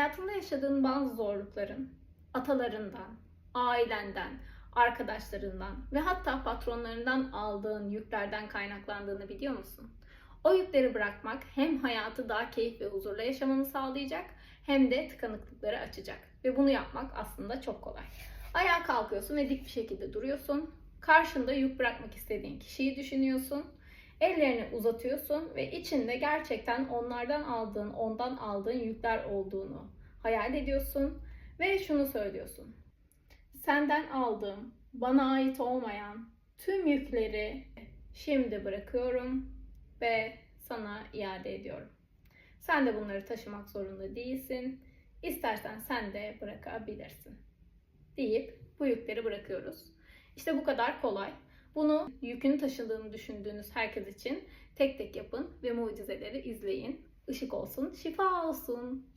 Hayatında yaşadığın bazı zorlukların atalarından, ailenden, arkadaşlarından ve hatta patronlarından aldığın yüklerden kaynaklandığını biliyor musun? O yükleri bırakmak hem hayatı daha keyif ve huzurla yaşamanı sağlayacak hem de tıkanıklıkları açacak. Ve bunu yapmak aslında çok kolay. Ayağa kalkıyorsun ve dik bir şekilde duruyorsun. Karşında yük bırakmak istediğin kişiyi düşünüyorsun. Ellerini uzatıyorsun ve içinde gerçekten onlardan aldığın, ondan aldığın yükler olduğunu hayal ediyorsun ve şunu söylüyorsun. Senden aldığım, bana ait olmayan tüm yükleri şimdi bırakıyorum ve sana iade ediyorum. Sen de bunları taşımak zorunda değilsin. İstersen sen de bırakabilirsin. Deyip bu yükleri bırakıyoruz. İşte bu kadar kolay. Bunu yükünü taşıdığını düşündüğünüz herkes için tek tek yapın ve mucizeleri izleyin. Işık olsun, şifa olsun.